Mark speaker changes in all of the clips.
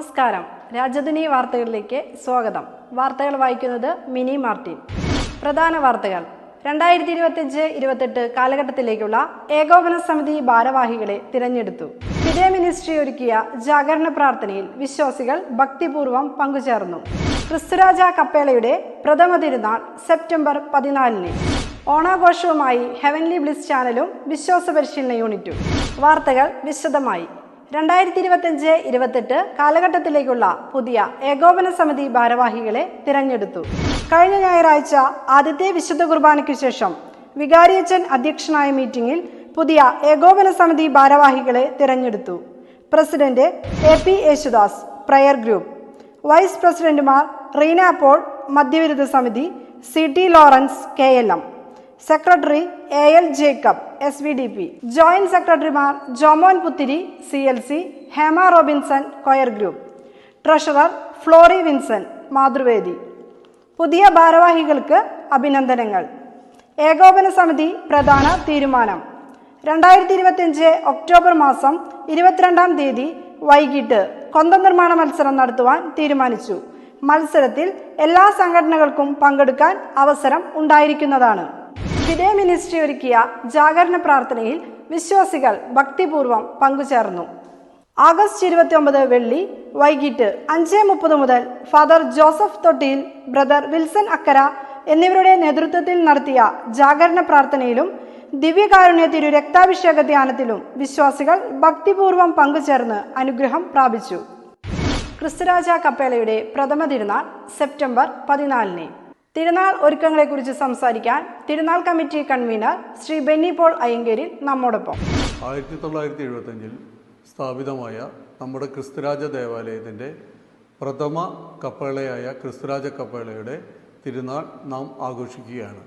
Speaker 1: നമസ്കാരം. രാജധാനി വാർത്തകളിലേക്ക് സ്വാഗതം. വാർത്തകൾ വായിക്കുന്നത് മിനി മാർട്ടിൻ. പ്രധാന വാർത്തകൾ. രണ്ടായിരത്തി ഇരുപത്തിയഞ്ച് ഇരുപത്തെട്ട് കാലഘട്ടത്തിലേക്കുള്ള ഏകോപന സമിതി ഭാരവാഹികളെ തിരഞ്ഞെടുത്തു. വിജയ മിനിസ്ട്രി ഒരുക്കിയ ജാഗരണ പ്രാർത്ഥനയിൽ വിശ്വാസികൾ ഭക്തിപൂർവം പങ്കുചേർന്നു. ക്രിസ്തുരാജ കപ്പേളയുടെ പ്രഥമ തിരുനാൾ സെപ്റ്റംബർ പതിനാലിന്. ഓണാഘോഷവുമായി ഹെവൻലി ബ്ലിസ് ചാനലും വിശ്വാസ പരിശീലന യൂണിറ്റും. വാർത്തകൾ വിശദമായി. രണ്ടായിരത്തി ഇരുപത്തിയഞ്ച് ഇരുപത്തെട്ട് കാലഘട്ടത്തിലേക്കുള്ള പുതിയ ഏകോപന സമിതി ഭാരവാഹികളെ തിരഞ്ഞെടുത്തു. കഴിഞ്ഞ ഞായറാഴ്ച ആദ്യത്തെ വിശുദ്ധ കുർബാനയ്ക്കു ശേഷം വികാരിയച്ചൻ അധ്യക്ഷനായ മീറ്റിംഗിൽ പുതിയ ഏകോപന സമിതി ഭാരവാഹികളെ തിരഞ്ഞെടുത്തു. President A P Yesudas prayer group. Vice പ്രസിഡന്റുമാർ റീന പോൾ മധ്യവിരുദ്ധ സമിതി C T Lawrence K L M. Secretary A L Jacob. S V D P joint സെക്രട്ടറിമാർ Jomon Puthiri C L C Hema Robinson choir group treasurer Flory Vinson Mathruvedi പുതിയ ഭാരവാഹികൾക്ക് അഭിനന്ദനങ്ങൾ. ഏകോപന സമിതി പ്രധാന തീരുമാനം. രണ്ടായിരത്തി ഇരുപത്തിയഞ്ച് ഒക്ടോബർ മാസം ഇരുപത്തിരണ്ടാം തീയതി വൈകിട്ട് കൊന്ത നിർമ്മാണ മത്സരം നടത്തുവാൻ തീരുമാനിച്ചു. മത്സരത്തിൽ എല്ലാ സംഘടനകൾക്കും പങ്കെടുക്കാൻ അവസരം ഉണ്ടായിരിക്കുന്നതാണ്. വിദയ മിനിസ്ട്രി ഒരുക്കിയ ജാഗരണ പ്രാർത്ഥനയിൽ വിശ്വാസികൾ ഭക്തിപൂർവം പങ്കുചേർന്നു. ആഗസ്റ്റ് ഇരുപത്തി ഒമ്പത് വെള്ളി വൈകിട്ട് അഞ്ച് മുപ്പത് മുതൽ father Joseph Thottiyil brother Wilson Akkara എന്നിവരുടെ നേതൃത്വത്തിൽ നടത്തിയ ജാഗരണ പ്രാർത്ഥനയിലും ദിവ്യകാരുണ്യ തിരു രക്താഭിഷേക ധ്യാനത്തിലും വിശ്വാസികൾ ഭക്തിപൂർവം പങ്കുചേർന്ന് അനുഗ്രഹം പ്രാപിച്ചു. ക്രിസ്തുരാജ കപ്പേലയുടെ പ്രഥമ തിരുനാൾ സെപ്റ്റംബർ പതിനാലിന്. തിരുനാൾ ഒരുക്കങ്ങളെക്കുറിച്ച് സംസാരിക്കാൻ തിരുനാൾ committee convener Shri Benny Paul Ayyankeri നമ്മോടൊപ്പം.
Speaker 2: ആയിരത്തി തൊള്ളായിരത്തി എഴുപത്തഞ്ചിൽ സ്ഥാപിതമായ നമ്മുടെ ക്രിസ്തുരാജ ദേവാലയത്തിന്റെ പ്രഥമ കപ്പേളയായ ക്രിസ്തുരാജ കപ്പേളയുടെ തിരുനാൾ നാം ആഘോഷിക്കുകയാണ്.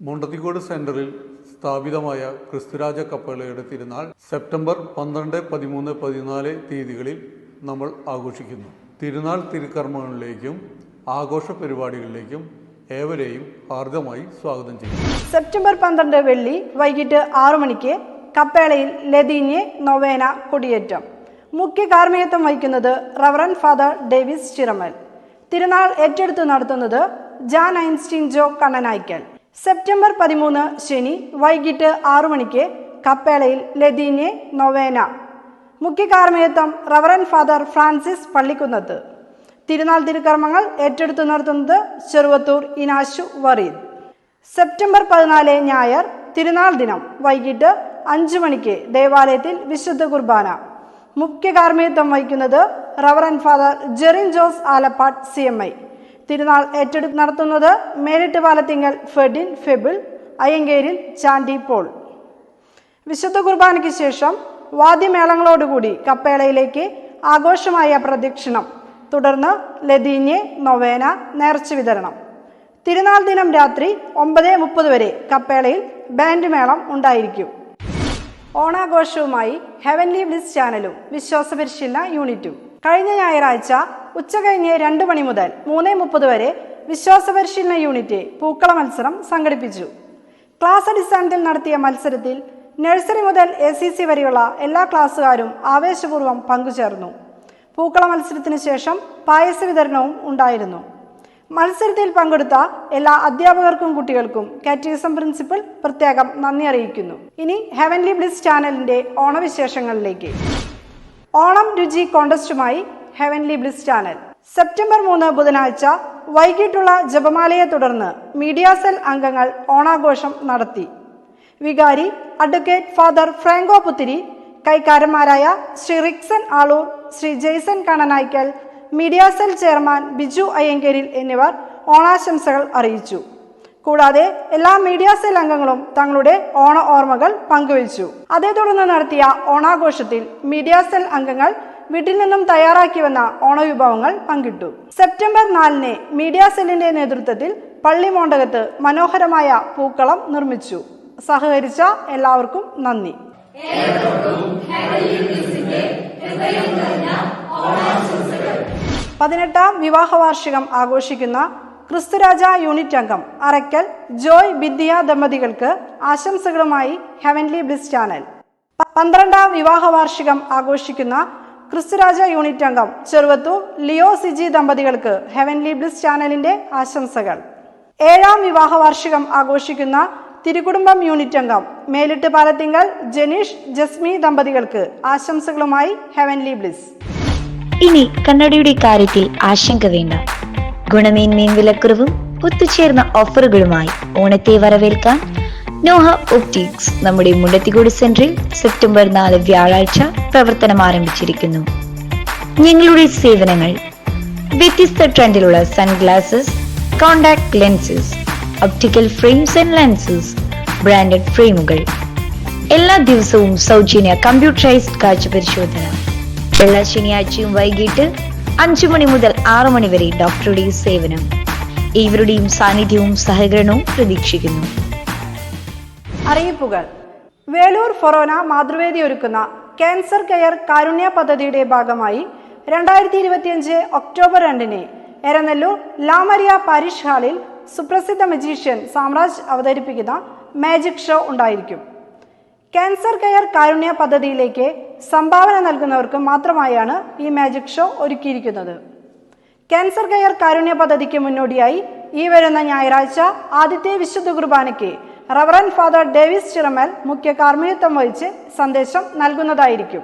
Speaker 2: മുണ്ടത്തിക്കോട് സെന്ററിൽ സ്ഥാപിതമായ ക്രിസ്തുരാജ കപ്പേളയുടെ തിരുനാൾ സെപ്റ്റംബർ പന്ത്രണ്ട് പതിമൂന്ന് പതിനാല് തീയതികളിൽ നമ്മൾ ആഘോഷിക്കുന്നു. തിരുനാൾ തിരുക്കർമ്മങ്ങളിലേക്കും ആഘോഷ പരിപാടികളിലേക്കും ഏവരെയും ഹാർദമായി സ്വാഗതം ചെയ്യുന്നു.
Speaker 1: സെപ്റ്റംബർ പന്ത്രണ്ട് വെള്ളി വൈകിട്ട് ആറു മണിക്ക് കപ്പേളയിൽ ലതീഞ്ഞ് നൊവേന കൊടിയേറ്റം. മുഖ്യ കാർമ്മികത്വം വഹിക്കുന്നത് റവറൻ ഫാദർ ഡേവിസ് ചിറമൽ തിരുനാൾ ഏറ്റെടുത്ത് നടത്തുന്നത് Jan Einstein Jo Kannanaikkal. September പതിമൂന്ന് ശനി വൈകിട്ട് ആറു മണിക്ക് കപ്പേളയിൽ ലതീഞ്ഞ് നൊവേന. മുഖ്യ കാർമ്മികത്വം റവറൻ ഫാദർ ഫ്രാൻസിസ് പള്ളിക്കുന്നത്ത്. തിരുനാൾ തിരുക്കർമ്മങ്ങൾ ഏറ്റെടുത്തു നടത്തുന്നത് ചെറുവത്തൂർ ഇനാശു വറീദ്. സെപ്റ്റംബർ പതിനാല് ഞായർ തിരുനാൾ ദിനം. വൈകിട്ട് അഞ്ചു മണിക്ക് ദേവാലയത്തിൽ വിശുദ്ധ കുർബാന. മുഖ്യ കാർമ്മികത്വം വഹിക്കുന്നത് reverend father Jerin Jose Alappat C M I. തിരുനാൾ ഏറ്റെടുത്ത് നടത്തുന്നത് മേലിട്ട് പാലത്തിങ്കൽ ഫെഡിൻ ഫെബിൾ അയ്യങ്കേരിൽ ചാണ്ടി പോൾ. വിശുദ്ധ കുർബാനയ്ക്ക് ശേഷം വാദ്യമേളങ്ങളോടുകൂടി കപ്പേളയിലേക്ക് ആഘോഷമായ പ്രദക്ഷിണം. തുടർന്ന് ലതീഞ്ഞ് നൊവേന നേർച്ച വിതരണം. തിരുനാൾ ദിനം രാത്രി ഒമ്പത് മുപ്പത് വരെ കപ്പേളയിൽ ബാൻഡ് മേളം ഉണ്ടായിരിക്കും. ഓണാഘോഷവുമായി ഹെവൻലി ബ്ലിസ് ചാനലും വിശ്വാസ പരിശീലന യൂണിറ്റും. കഴിഞ്ഞ ഞായറാഴ്ച ഉച്ചകഴിഞ്ഞ് രണ്ട് മണി മുതൽ മൂന്ന് മുപ്പത് വരെ വിശ്വാസ പരിശീലന യൂണിറ്റ് പൂക്കള മത്സരം സംഘടിപ്പിച്ചു. ക്ലാസ് അടിസ്ഥാനത്തിൽ നടത്തിയ മത്സരത്തിൽ നഴ്സറി മുതൽ എ സി സി വരെയുള്ള എല്ലാ ക്ലാസ്സുകാരും ആവേശപൂർവം പങ്കുചേർന്നു. പൂക്കള മത്സരത്തിന് ശേഷം പായസ വിതരണവും ഉണ്ടായിരുന്നു. മത്സരത്തിൽ പങ്കെടുത്ത എല്ലാ അധ്യാപകർക്കും കുട്ടികൾക്കും കാറ്റീസം പ്രിൻസിപ്പൽ പ്രത്യേകം നന്ദി അറിയിക്കുന്നു. ഇനി ഹെവൻലി ബ്ലിസ് ചാനലിന്റെ ഓണവിശേഷങ്ങളിലേക്ക്. ഓണം രുചി കോണ്ടസ്റ്റുമായി ഹെവൻലി ബ്ലിസ് ചാനൽ. സെപ്റ്റംബർ മൂന്ന് ബുധനാഴ്ച വൈകിട്ടുള്ള ജപമാലയെ തുടർന്ന് മീഡിയ സെൽ അംഗങ്ങൾ ഓണാഘോഷം നടത്തി. വികാരി advocate father Franco Puthiri കൈക്കാരന്മാരായ Shri Rixon Aloor Shri Jaison Kananaikkal media cell chairman Biju Ayyankaril എന്നിവർ ഓണാശംസകൾ അറിയിച്ചു. കൂടാതെ എല്ലാ മീഡിയ സെൽ അംഗങ്ങളും തങ്ങളുടെ ഓണ ഓർമ്മകൾ പങ്കുവച്ചു. അതേ തുടർന്ന് നടത്തിയ ഓണാഘോഷത്തിൽ മീഡിയ സെൽ അംഗങ്ങൾ വീട്ടിൽ നിന്നും തയ്യാറാക്കി വന്ന ഓണവിഭവങ്ങൾ പങ്കിട്ടു. സെപ്റ്റംബർ നാലിന് മീഡിയ സെല്ലിന്റെ നേതൃത്വത്തിൽ പള്ളി മോണ്ടകത്ത് മനോഹരമായ പൂക്കളം നിർമ്മിച്ചു. സഹകരിച്ച എല്ലാവർക്കും നന്ദി. പതിനെട്ടാം വിവാഹ വാർഷികം ആഘോഷിക്കുന്ന ക്രിസ്തുരാജ യൂണിറ്റ് അംഗം അറയ്ക്കൽ ജോയ് ബിദ്യ ദമ്പതികൾക്ക് ആശംസകളുമായി ഹെവൻലി ബ്ലിസ് ചാനൽ. പന്ത്രണ്ടാം വിവാഹ വാർഷികം ആഘോഷിക്കുന്ന ക്രിസ്തുരാജ യൂണിറ്റ് അംഗം ചെറുവത്തു ലിയോ സിജി ദമ്പതികൾക്ക് ഹെവൻലി ബ്ലിസ് ചാനലിന്റെ ആശംസകൾ. ഏഴാം വിവാഹ വാർഷികം ആഘോഷിക്കുന്ന തിരുകുടുംബം യൂണിറ്റ് അംഗം. മേലിട്ട് പാലത്തിങ്കൽ ജനീഷ് ജസ്മി ദമ്പതികൾക്ക് ആശംസകളുമായി ഹെവൻലി ബ്ലിസ്.
Speaker 3: ഇനി കണ്ണടയുടെ കാര്യത്തിൽ ആശങ്ക വേണ്ട. ഗുണമേന്മയും വിലക്കുറവും ഒത്തുചേർന്ന ഓഫറുകളുമായി ഓണത്തെ വരവേൽക്കാൻ നോഹ ഒപ്റ്റിക്സ് നമ്മുടെ മുണ്ടത്തിക്കോട് സെന്ററിൽ സെപ്റ്റംബർ നാല് വ്യാഴാഴ്ച പ്രവർത്തനം ആരംഭിച്ചിരിക്കുന്നു. ഞങ്ങളുടെ സേവനങ്ങൾ വ്യത്യസ്ത ട്രെൻഡിലുള്ള sunglasses contact lenses optical frames and lenses branded ഫ്രെയിമുകൾ എല്ലാ ദിവസവും സൗജന്യ കമ്പ്യൂട്ടറൈസ്ഡ് കാഴ്ച പരിശോധന. എല്ലാ ശനിയാഴ്ചയും വൈകിട്ട് അഞ്ചു മണി മുതൽ ആറു മണി വരെ ഡോക്ടറുടെ സേവനം. ഇവരുടെയും സാന്നിധ്യവും സഹകരണവും പ്രതീക്ഷിക്കുന്നു.
Speaker 1: അറിയിപ്പുകൾ. വേലൂർ ഫൊറോന മാതൃവേദി ഒരുക്കുന്ന ക്യാൻസർ കെയർ കാരുണ്യ പദ്ധതിയുടെ ഭാഗമായി രണ്ടായിരത്തി ഇരുപത്തിയഞ്ച് ഒക്ടോബർ രണ്ടിന് എരനെല്ലൂർ ലാമരിയ പാരിഷ് ഹാളിൽ സുപ്രസിദ്ധ മജീഷ്യൻ സാമ്രാജ് അവതരിപ്പിക്കുന്ന മാജിക് ഷോ ഉണ്ടായിരിക്കും. ക്യാൻസർ കെയർ കാരുണ്യ പദ്ധതിയിലേക്ക് സംഭാവന നൽകുന്നവർക്ക് മാത്രമായാണ് ഈ മാജിക് ഷോ ഒരുക്കിയിരിക്കുന്നത്. ക്യാൻസർ കെയർ കാരുണ്യ പദ്ധതിക്ക് മുന്നോടിയായി ഈ വരുന്ന ഞായറാഴ്ച ആദ്യത്തെ വിശുദ്ധ കുർബാനയ്ക്ക് റവറൻ ഫാദർ ഡേവിസ് ചിറമൽ മുഖ്യ കാർമ്മികത്വം വഹിച്ച് സന്ദേശം നൽകുന്നതായിരിക്കും.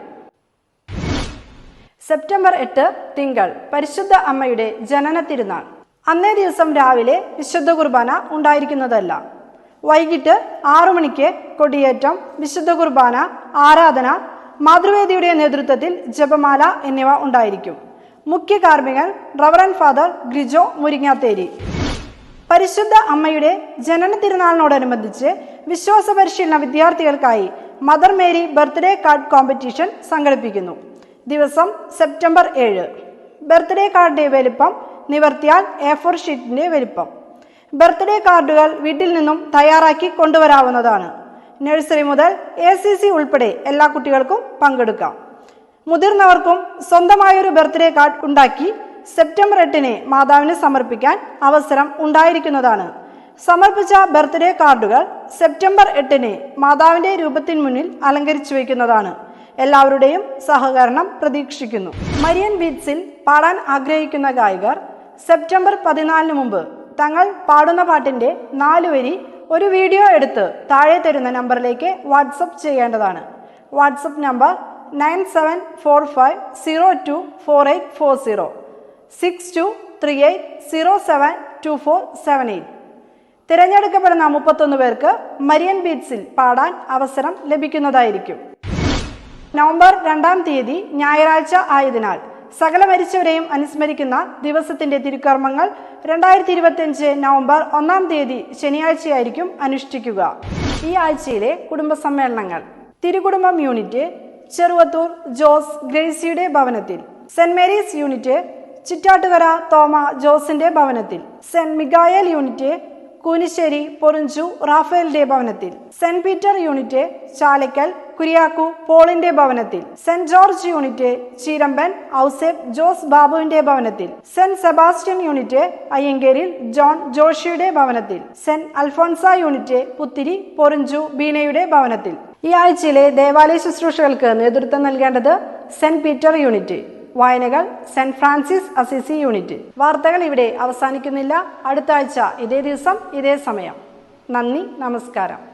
Speaker 1: സെപ്റ്റംബർ എട്ട് തിങ്കൾ പരിശുദ്ധ അമ്മയുടെ ജനന തിരുനാൾ അന്നേ ദിവസം രാവിലെ വിശുദ്ധ കുർബാന ഉണ്ടായിരിക്കുന്നതല്ല. വൈകിട്ട് ആറു മണിക്ക് കൊടിയേറ്റം വിശുദ്ധ കുർബാന ആരാധന മാതൃവേദിയുടെ നേതൃത്വത്തിൽ ജപമാല എന്നിവ ഉണ്ടായിരിക്കും. മുഖ്യ കാർമ്മികൻ റവറൻ ഫാദർ ഗ്രിജോ മുരിങ്ങാത്തേരി. പരിശുദ്ധ അമ്മയുടെ ജനന തിരുനാളിനോടനുബന്ധിച്ച് വിശ്വാസ പരിശീലന വിദ്യാർത്ഥികൾക്കായി mother Mary birthday card competition സംഘടിപ്പിക്കുന്നു. ദിവസം സെപ്റ്റംബർ ഏഴ്. ബർത്ത്ഡേ കാർഡിന്റെ വലിപ്പം നിവർത്തിയാൽ എ ഫോർ ഷീറ്റിന്റെ വലിപ്പം. ബർത്ത്ഡേ കാർഡുകൾ വീട്ടിൽ നിന്നും തയ്യാറാക്കി കൊണ്ടുവരാവുന്നതാണ്. നഴ്സറി മുതൽ എ സി സി ഉൾപ്പെടെ എല്ലാ കുട്ടികൾക്കും പങ്കെടുക്കാം. മുതിർന്നവർക്കും സ്വന്തമായൊരു ബർത്ത്ഡേ കാർഡ് ഉണ്ടാക്കി സെപ്റ്റംബർ എട്ടിന് മാതാവിന് സമർപ്പിക്കാൻ അവസരം ഉണ്ടായിരിക്കുന്നതാണ്. സമർപ്പിച്ച ബർത്ത്ഡേ കാർഡുകൾ സെപ്റ്റംബർ എട്ടിന് മാതാവിന്റെ രൂപത്തിന് മുന്നിൽ അലങ്കരിച്ചു വയ്ക്കുന്നതാണ്. എല്ലാവരുടെയും സഹകരണം പ്രതീക്ഷിക്കുന്നു. മരിയൻ ബീറ്റ്സിൽ പാടാൻ ആഗ്രഹിക്കുന്ന ഗായകർ സെപ്റ്റംബർ പതിനാലിന് മുമ്പ് തങ്ങൾ പാടുന്ന പാട്ടിന്റെ നാലുവരി ഒരു വീഡിയോ എടുത്ത് താഴെ തരുന്ന നമ്പറിലേക്ക് വാട്സപ്പ് ചെയ്യേണ്ടതാണ്. WhatsApp number nine seven four five zero two four eight four zero six two three eight zero seven two four seven eight. തിരഞ്ഞെടുക്കപ്പെടുന്ന മുപ്പത്തൊന്ന് പേർക്ക് മരിയൻ ബീറ്റ്സിൽ പാടാൻ അവസരം ലഭിക്കുന്നതായിരിക്കും. നവംബർ രണ്ടാം തീയതി ഞായറാഴ്ച ആയതിനാൽ സകല മരിച്ചവരെയും അനുസ്മരിക്കുന്ന ദിവസത്തിന്റെ തിരുക്കർമ്മങ്ങൾ രണ്ടായിരത്തി ഇരുപത്തിയഞ്ച് നവംബർ ഒന്നാം തീയതി ശനിയാഴ്ചയായിരിക്കും അനുഷ്ഠിക്കുക. ഈ ആഴ്ചയിലെ കുടുംബ സമ്മേളനങ്ങൾ തിരുകുടുംബം യൂണിറ്റ് ചെറുവത്തൂർ ജോസ് ഗ്രേസിയുടെ ഭവനത്തിൽ. Saint Mary's unit Chittattukara Thoma ജോസിന്റെ ഭവനത്തിൽ. Saint Michael unit Koonisseri Porinju റാഫേലിന്റെ ഭവനത്തിൽ. Saint Peter unit Chalakkal Kuriakku പോളിന്റെ ഭവനത്തിൽ. Saint George unit Cheeramban Ouseph Jose ബാബുവിന്റെ ഭവനത്തിൽ. Saint Sebastian unit Ayyankeril John ജോഷിയുടെ ഭവനത്തിൽ. സെന്റ് അൽഫോൺസ യൂണിറ്റ് പുത്തിരി പൊറിഞ്ചു ബീനയുടെ ഭവനത്തിൽ. ഈ ആഴ്ചയിലെ ദേവാലയ ശുശ്രൂഷകൾക്ക് നേതൃത്വം നൽകേണ്ടത് സെന്റ് പീറ്റർ യൂണിറ്റ്. വായനകൾ സെന്റ് ഫ്രാൻസിസ് അസിസി യൂണിറ്റ്. വാർത്തകൾ ഇവിടെ അവസാനിക്കുന്നില്ല. അടുത്ത ആഴ്ച ഇതേ ദിവസം ഇതേ സമയം. നന്ദി നമസ്കാരം.